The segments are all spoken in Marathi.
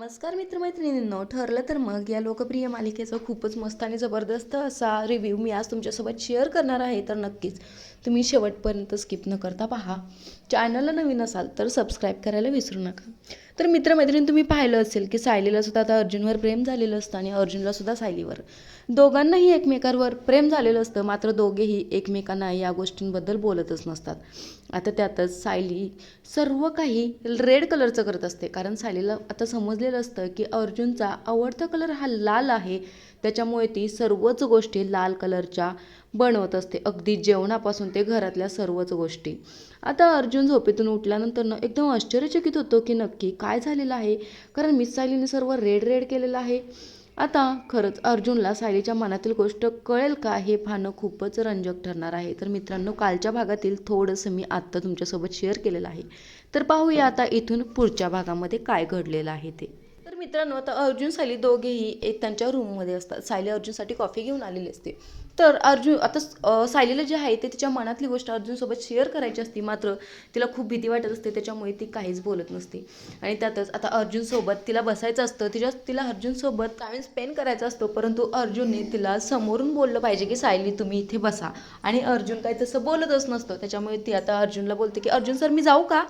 नमस्कार मित्रमैत्रिणींनो ठरलं तर मग या लोकप्रिय मालिकेचा खूपच मस्त आणि जबरदस्त असा रिव्ह्यू मी आज तुमच्यासोबत शेअर करणार आहे. तर नक्कीच तुम्ही शेवटपर्यंत स्किप न करता पहा. चॅनलला नवीन असाल तर सबस्क्राईब करायला विसरू नका. तर मित्रमैत्रिणी तुम्ही पाहिलं असेल की सायलीला सुद्धा आता अर्जुनवर प्रेम झालेलं असतं आणि अर्जुनला सुद्धा सायलीवर. दोघांनाही एकमेकांवर प्रेम झालेलं असतं मात्र दोघेही एकमेकांना या गोष्टींबद्दल बोलतच नसतात. आता त्यातच सायली सर्व काही रेड कलरचं करत असते. कारण सायलीला आता समजलेलं असतं की अर्जुनचा आवडता कलर हा लाल आहे. त्याच्यामुळे ती सर्वच गोष्टी लाल कलरच्या बनवत असते. अगदी जेवणापासून ते घरातल्या सर्वच गोष्टी. आता अर्जुन झोपेतून उठल्यानंतर न एकदम आश्चर्यचकित होतो की नक्की काय झालेलं आहे? कारण मिस सायलीने सर्व रेड रेड केलेलं आहे. आता खरंच अर्जुनला सायलीच्या मनातील गोष्ट कळेल का हे पाहणं खूपच रंजक ठरणार आहे. तर मित्रांनो कालच्या भागातील थोडंसं मी आत्ता तुमच्यासोबत शेअर केलेलं आहे. तर पाहूया आता इथून पुढच्या भागामध्ये काय घडलेलं आहे ते. तर मित्रांनो आता अर्जुन सायली दोघेही एक त्यांच्या रूममध्ये असतात. सायली अर्जुनसाठी कॉफी घेऊन आलेली असते. तर अर्जुन आता सायलीला जे आहे ते तिच्या मनातली गोष्ट अर्जुनसोबत शेअर करायची असती मात्र तिला खूप भीती वाटत असते त्याच्यामुळे ती काहीच बोलत नसते. आणि त्यातच आता अर्जुनसोबत तिला बसायचं असतं तिच्या तिला अर्जुनसोबत टाईम स्पेंड करायचा असतो परंतु अर्जुनने तिला समोरून बोललं पाहिजे की सायली तुम्ही इथे बसा. आणि अर्जुन काही तसं बोलतच नसतं त्याच्यामुळे ती आता अर्जुनला बोलते की अर्जुन सर मी जाऊ का?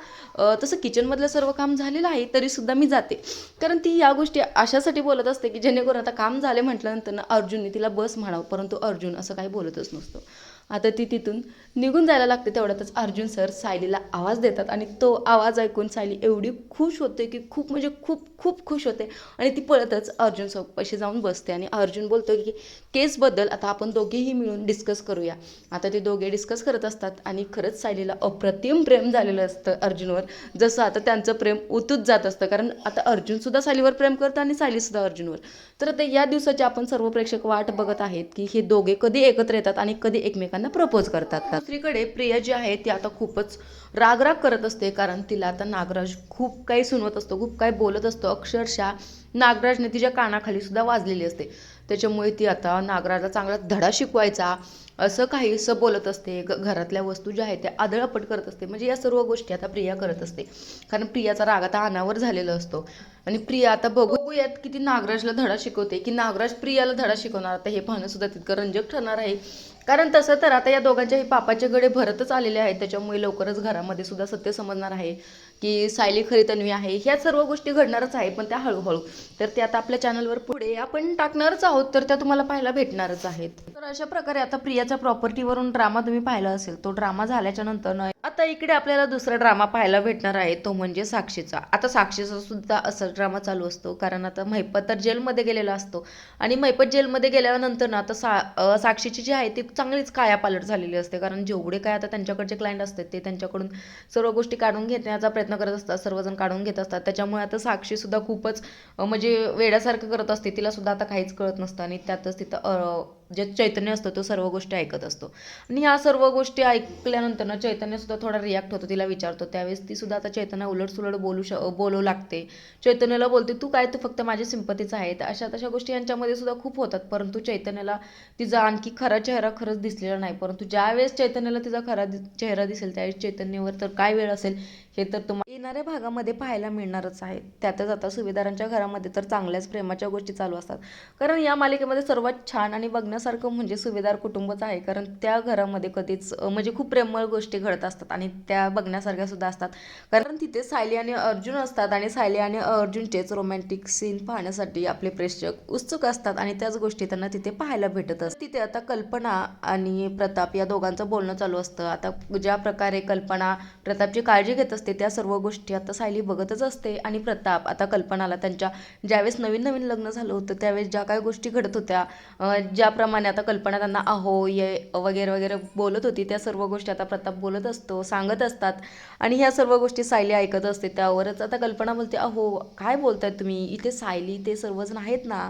तसं किचनमधलं सर्व काम झालेलं आहे तरीसुद्धा मी जाते. कारण ती या गोष्टी अशासाठी बोलत असते की जेणेकरून आता काम झाले म्हटल्यानंतर ना अर्जुनने तिला बस म्हणावं परंतु अर्जुन असं काही बोलतच नसतो. आता ती तिथून निघून जायला लागते तेवढ्यातच अर्जुन सर सायलीला आवाज देतात आणि तो आवाज ऐकून सायली एवढी खुश होते की खूप म्हणजे खूप खूप खुश होते. आणि ती पळतच अर्जुन पैसे जाऊन बसते आणि अर्जुन बोलतो की केसबद्दल आता आपण दोघेही मिळून डिस्कस करूया. आता ते दोघे डिस्कस करत असतात आणि खरंच सायलीला अप्रतिम प्रेम झालेलं असतं अर्जुनवर. जसं आता त्यांचं प्रेम उतूच जात असतं कारण आता अर्जुनसुद्धा सायलीवर प्रेम करतं आणि सायलीसुद्धा अर्जुनवर. तर आता या दिवसाची आपण सर्व प्रेक्षक वाट बघत आहेत की हे दोघे कधी एकत्र येतात आणि कधी एकमेकांना प्रपोज करतात दुसरीकडे प्रिया जी आहे ती आता खूपच रागराग करत असते कारण तिला आता नागराज खूप काही सुनवत असतो खूप काही बोलत असतो. अक्षरशः नागराजने तिच्या कानाखाली सुद्धा वाजलेली असते. त्याच्यामुळे ती आता नागराजला चांगला धडा शिकवायचा असं काही असं बोलत असते. घरातल्या वस्तू ज्या आहेत त्या आदळपट करत असते. म्हणजे या सर्व गोष्टी आता प्रिया करत असते. कारण प्रियाचा राग आता अनावर झालेला असतो. आणि प्रिया आता बघूयात की ती नागराजला धडा शिकवते की नागराज प्रियाला धडा शिकवणार. आता हे पाहणं सुद्धा तितकं रंजक ठरणार आहे. कारण तसं तर आता या दोघांच्याही पापाचे गडे भरतच आलेले आहेत त्याच्यामुळे लवकरच घरामध्ये सुद्धा सत्य समजणार आहे. की सायली खरी तन्वी आहे ह्या सर्व गोष्टी घडणारच आहे पण त्या हळूहळू. तर ते आता आपल्या चॅनलवर पुढे आपण टाकणारच आहोत तर त्या तुम्हाला पाहायला भेटणारच आहेत. तर अशा प्रकारे आता प्रियाच्या प्रॉपर्टीवरून ड्रामा तुम्ही पाहिला असेल तो ड्रामा झाल्याच्यानंतर आता इकडे आपल्याला दुसरा ड्रामा पाहायला भेटणार आहे तो म्हणजे साक्षीचा. आता साक्षीचा सुद्धा असा ड्रामा चालू असतो कारण आता महिपत तर जेलमध्ये गेलेला असतो. आणि महिपत जेलमध्ये गेल्यानंतर ना आता सा साक्षीची जी आहे ती चांगलीच कायापालट झालेली असते कारण जेवढे काय आता त्यांच्याकडचे क्लायंट असतात ते त्यांच्याकडून सर्व गोष्टी काढून घेण्याचा प्रयत्न करत असतात सर्वजण काढून घेत असतात. त्याच्यामुळे आता साक्षीसुद्धा खूपच म्हणजे वेड्यासारखं करत असते. तिला सुद्धा आता काहीच कळत नसतं आणि त्यातच तिथं जे चैतन्य असतं तो सर्व गोष्टी ऐकत असतो. आणि ह्या सर्व गोष्टी ऐकल्यानंतर ना चैतन्यसुद्धा थोडा रिॲक्ट होतो तिला विचारतो. त्यावेळेस ती सुद्धा आता चैतन्य उलटसुलट बोलू श बोलू लागते. चैतन्याला बोलते तू काय तू फक्त माझ्या सिंपतीचा आहे तर अशा तशा गोष्टी यांच्यामध्ये सुद्धा खूप होतात. परंतु चैतन्याला तिचा आणखी खरा चेहरा खरंच दिसलेला नाही. परंतु ज्यावेळेस चैतन्याला तिचा खरा दि- चेहरा दिसेल त्यावेळेस चैतन्यावर तर काय वेळ असेल हे तर तुम्हाला येणाऱ्या भागामध्ये पाहायला मिळणारच आहे. त्यातच आता सुभेदारांच्या घरामध्ये तर चांगल्याच प्रेमाच्या गोष्टी चालू असतात. कारण या मालिकेमध्ये सर्वात छान आणि बघण्यासारखं म्हणजे सुभेदार कुटुंबच आहे. कारण त्या घरामध्ये कधीच म्हणजे खूप प्रेमळ गोष्टी घडत असतात आणि त्या बघण्यासारख्या सुद्धा असतात. कारण तिथे सायली आणि अर्जुन असतात आणि सायली आणि अर्जुनचेच रोमॅन्टिक सीन पाहण्यासाठी आपले प्रेक्षक उत्सुक असतात आणि त्याच गोष्टी त्यांना तिथे पाहायला भेटत असतात. तिथे आता कल्पना आणि प्रताप या दोघांचं बोलणं चालू असतं. आता ज्या प्रकारे कल्पना प्रतापची काळजी घेत असते त्या सर्व गोष्टी आता सायली बघतच असते आणि प्रताप आता कल्पनाला त्यांच्या ज्यावेळेस नवीन नवीन लग्न झालं होतं त्यावेळेस ज्या काही गोष्टी घडत होत्या ज्याप्रमाणे ज्याप्रमाणे आता कल्पना त्यांना अहो ये वगैरे वगैरे बोलत होती. त्या सर्व गोष्टी आता प्रताप बोलत असतो सांगत असतात. आणि ह्या सर्व गोष्टी सायली ऐकत असते. त्यावरच आता कल्पना बोलते अहो काय बोलताय तुम्ही? इथे सायली ते सर्वजण आहेत ना?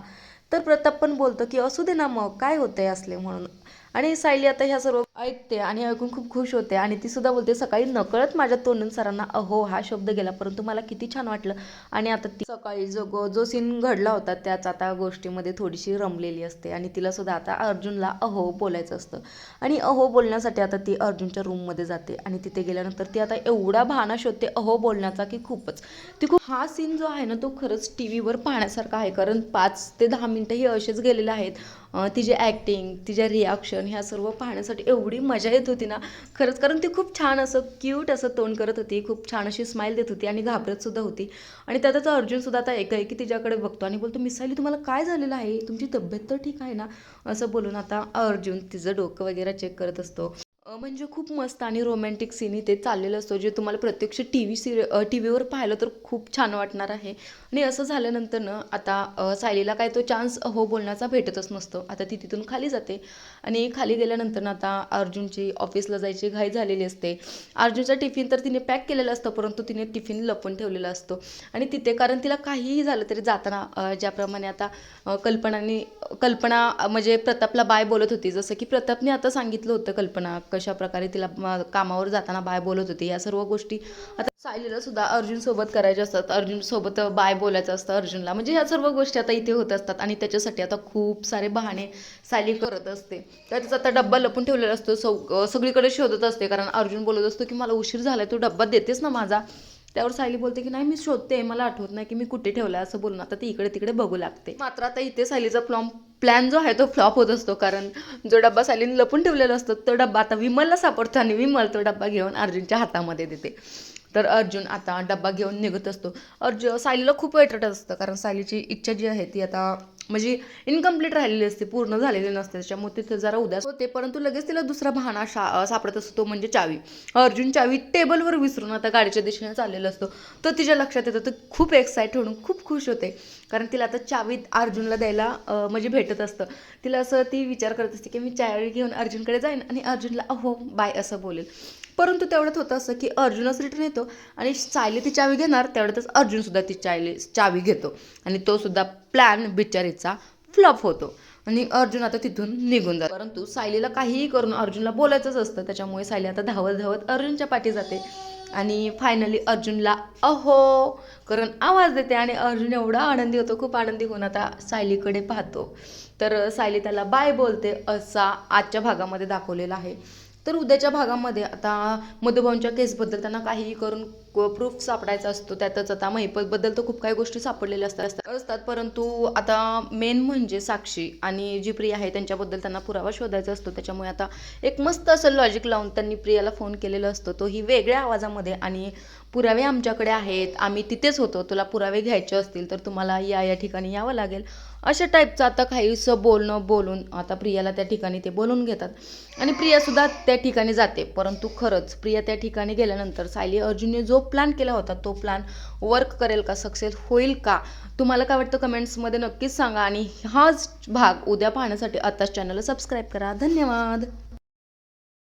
तर प्रताप पण बोलतो की असू दे ना मग काय होतंय असले म्हणून? आणि सायली आता ह्या सर्व ऐकते आणि ऐकून खूप खुश होते आणि ती सुद्धा बोलते सकाळी नकळत माझ्या तोंडून सरांना अहो हा शब्द गेला परंतु मला किती छान वाटलं. आणि आता ती सकाळी जो जो सीन घडला होता त्याच आता गोष्टीमध्ये थोडीशी रमलेली असते आणि तिला सुद्धा आता अर्जुनला अहो बोलायचं असतं. आणि अहो बोलण्यासाठी आता ती अर्जुनच्या रूममध्ये जाते आणि तिथे गेल्यानंतर ती आता एवढा भाना शोधते अहो बोलण्याचा की खूपच. ती खूप हा सीन जो आहे ना तो खरंच टी व्हीवर पाहण्यासारखा आहे कारण पाच ते दहा मिनटं हे असेच गेलेले आहेत. तिची ॲक्टिंग तिच्या रिॲक्शन ह्या सर्व पाहण्यासाठी एवढी मजा येत होती ना. खरंच कारण ती खूप छान असं क्यूट असं तोंड करत होती खूप छान अशी स्माईल देत होती आणि घाबरतसुद्धा होती. आणि त्यातच अर्जुनसुद्धा आता एक आहे की तिच्याकडे बघतो आणि बोलतो मिसाईली तुम्हाला काय झालेलं आहे? तुमची तब्येत तर ठीक आहे ना? असं बोलून आता अर्जुन तिचं डोकं वगैरे चेक करत असतो. म्हणजे खूप मस्त आणि रोमॅन्टिक सीन इथे चाललेलं असतो जे तुम्हाला प्रत्यक्ष टी व्ही सिरि टी व्हीवर पाहिलं तर खूप छान वाटणार आहे. आणि असं झाल्यानंतर ना आता सायलीला काय तो चान्स हो बोलण्याचा भेटतच नसतो. आता ती तिथून खाली जाते. आणि खाली गेल्यानंतर ना आता अर्जुनची ऑफिसला जायची घाई झालेली असते. अर्जुनचा टिफिन तर तिने पॅक केलेला असतं परंतु तिने टिफिन लपून ठेवलेला असतो. आणि तिथे कारण तिला काहीही झालं तरी जाताना ज्याप्रमाणे आता कल्पनाने कल्पना म्हणजे प्रतापला बाय बोलत होती. जसं की प्रतापने आता सांगितलं होतं कल्पना कशा प्रकारे तिला कामावर जाताना बाय बोलत होती. या सर्व गोष्टी आता सायलीला सुद्धा अर्जुन सोबत करायच्या असतात. अर्जुन सोबत बाय बोलायचं असतं अर्जुनला. म्हणजे ह्या सर्व गोष्टी आता इथे होत असतात आणि त्याच्यासाठी आता खूप सारे बहाणे सायली करत असते. त्याचा आता डब्बा लपून ठेवलेला असतो. सौ सगळीकडे शोधत असते. कारण अर्जुन बोलत असतो की मला उशीर झाला तू डब्बा देतेस ना माझा? त्यावर सायली बोलते की नाही मी शोधते मला आठवत नाही की मी कुठे ठेवला असं बोलून आता ती इकडे तिकडे बघू लागते. मात्र आता इथे सायलीचा प्लॉम प्लॅन जो आहे तो फ्लॉप होत असतो कारण जो डब्बा सायलीने लपून ठेवलेला असतो तो डब्बा आता विमलला सापडतो आणि विमल तो डब्बा घेऊन अर्जुनच्या हातामध्ये देते. तर अर्जुन आता डब्बा घेऊन निघत असतो. अर्जुन सायलीला खूप वेटरट असतं कारण सायलीची इच्छा जी आहे ती आता म्हणजे इनकम्प्लीट राहिलेली असते पूर्ण झालेली नसते. त्याच्यामुळे तिथे जरा उदास होते. परंतु लगेच तिला दुसरा बहाणा शा सापडत असतो तो म्हणजे चावी. अर्जुन चावी टेबलवर विसरून आता गाडीच्या दिशेने चाललेला असतो. तर तिच्या लक्षात येतं तर खूप एक्साईट होऊन खूप खुश होते. कारण तिला आता चावी अर्जुनला द्यायला म्हणजे भेटत असतं. तिला असं ती विचार करत असते की मी चावी घेऊन अर्जुनकडे जाईन आणि अर्जुनला अहो बाय असं बोलेल. परंतु तेवढ्यात होतं असं की अर्जुनच रिटर्न येतो आणि सायली ती चावी घेणार तेवढ्यातच अर्जुनसुद्धा ती चायली चावी घेतो. आणि तो सुद्धा प्लॅन बिचारीचा फ्लॉप होतो. आणि अर्जुन आता तिथून निघून जातो. परंतु सायलीला काहीही करून अर्जुनला बोलायचंच असतं. त्याच्यामुळे सायली आता धावत धावत अर्जुनच्या पाठी जाते. आणि फायनली अर्जुनला अहो! करून आवाज देते आणि अर्जुन एवढा आनंदी होतो खूप आनंदी होऊन आता सायलीकडे पाहतो. तर सायली त्याला बाय बोलते असा आजच्या भागामध्ये दाखवलेला आहे. तर उद्याच्या भागामध्ये आता मधुभाऊंच्या केसबद्दल त्यांना काहीही करून प्रूफ सापडायचा असतो त्यातच आता महिपतबद्दल तर खूप काही गोष्टी सापडलेल्या असतात असतात परंतु आता मेन म्हणजे साक्षी आणि जी प्रिया आहे त्यांच्याबद्दल त्यांना पुरावा शोधायचा असतो. त्याच्यामुळे आता एक मस्त असं लॉजिक लावून त्यांनी प्रियाला फोन केलेला असतो. तोही वेगळ्या आवाजामध्ये आणि पुरावे आमच्याकडे आहेत. आम्ही तिथेच होतो. तुला पुरावे घ्यायचे असतील तर तुम्हाला या या ठिकाणी यावं लागेल. अशा टाईपचं आता काहीसं बोलणं बोलून आता प्रियाला त्या ठिकाणी ते बोलून घेतात. आणि प्रियासुद्धा त्या ठिकाणी जाते. परंतु खरंच प्रिया त्या ठिकाणी गेल्यानंतर सायली अर्जुनने जो प्लॅन केला होता तो प्लॅन वर्क करेल का सक्सेस होईल का तुम्हाला काय वाटतं कमेंट्समध्ये नक्कीच सांगा. आणि हाच भाग उद्या पाहण्यासाठी आताच चॅनलला सबस्क्राईब करा. धन्यवाद!